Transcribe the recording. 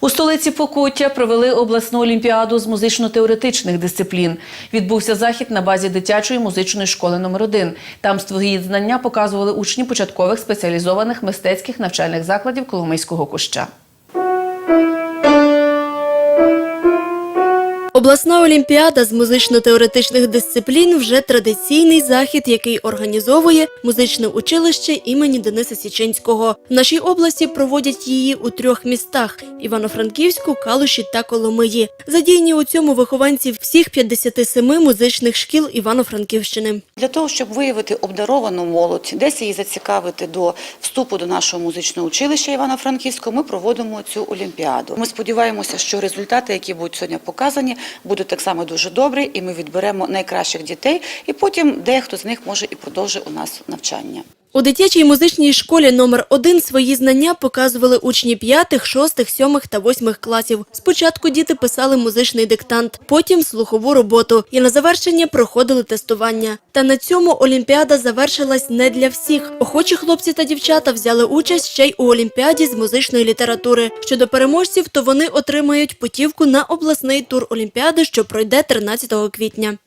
У столиці Покуття провели обласну олімпіаду з музично-теоретичних дисциплін. Відбувся захід на базі дитячої музичної школи номер 1 Там свої знання показували учні початкових спеціалізованих мистецьких навчальних закладів Коломийського куща. Обласна олімпіада з музично-теоретичних дисциплін вже традиційний захід, який організовує музичне училище імені Дениса Січинського. В нашій області проводять її у трьох містах: Івано-Франківську, Калуші та Коломиї. Задіяні у цьому вихованці всіх 57 музичних шкіл Івано-Франківщини. Для того, щоб виявити обдаровану молодь, десь її зацікавити до вступу до нашого музичного училища Івано-Франківського, ми проводимо цю олімпіаду. Ми сподіваємося, що результати, які будуть сьогодні показані, будуть так само дуже добрі, і ми відберемо найкращих дітей, і потім дехто з них може і продовжить у нас навчання. У дитячій музичній школі номер 1 свої знання показували учні 5, 6, 7 та 8 класів. Спочатку діти писали музичний диктант, потім слухову роботу і на завершення проходили тестування. Та на цьому олімпіада завершилась не для всіх. Охочі хлопці та дівчата взяли участь ще й у олімпіаді з музичної літератури. Щодо переможців, то вони отримають путівку на обласний тур олімпіади, що пройде 13 квітня.